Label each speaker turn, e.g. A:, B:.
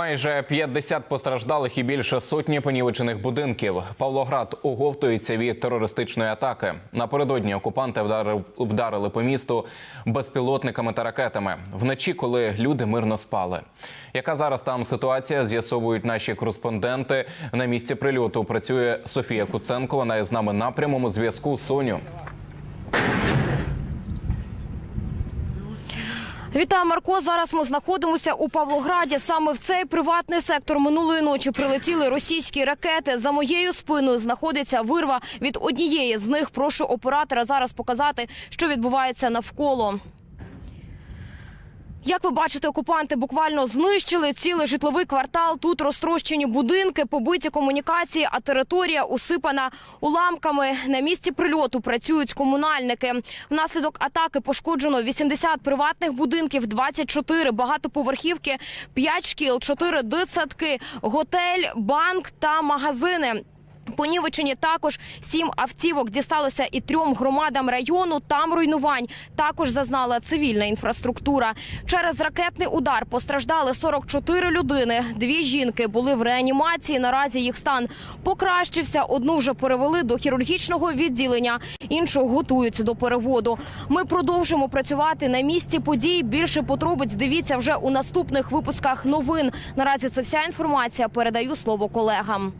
A: Майже 50 постраждалих і більше сотні понівечених будинків. Павлоград оговтується від терористичної атаки. Напередодні окупанти вдарили, по місту безпілотниками та ракетами вночі, коли люди мирно спали. Яка зараз там ситуація? З'ясовують наші кореспонденти. На місці прильоту працює Софія Куценко. Вона з нами на прямому зв'язку. Соню.
B: Вітаю, Марко. Зараз ми знаходимося у Павлограді. Саме в цей приватний сектор минулої ночі прилетіли російські ракети. За моєю спиною знаходиться вирва від однієї з них. Прошу оператора зараз показати, що відбувається навколо. Як ви бачите, окупанти буквально знищили цілий житловий квартал. Тут розтрощені будинки, побиті комунікації, а територія усипана уламками. На місці прильоту працюють комунальники. Внаслідок атаки пошкоджено 80 приватних будинків, 24 багатоповерхівки, 5 шкіл, 4 дитсадки, готель, банк та магазини. Понівечені також сім автівок дісталося і трьом громадам району. Там руйнувань також зазнала цивільна інфраструктура. Через ракетний удар постраждали 44 людини. Дві жінки були в реанімації. Наразі їх стан покращився. Одну вже перевели до хірургічного відділення, іншу готують до переводу. Ми продовжимо працювати на місці подій. Більше подробиць дивіться вже у наступних випусках новин. Наразі це вся інформація. Передаю слово колегам.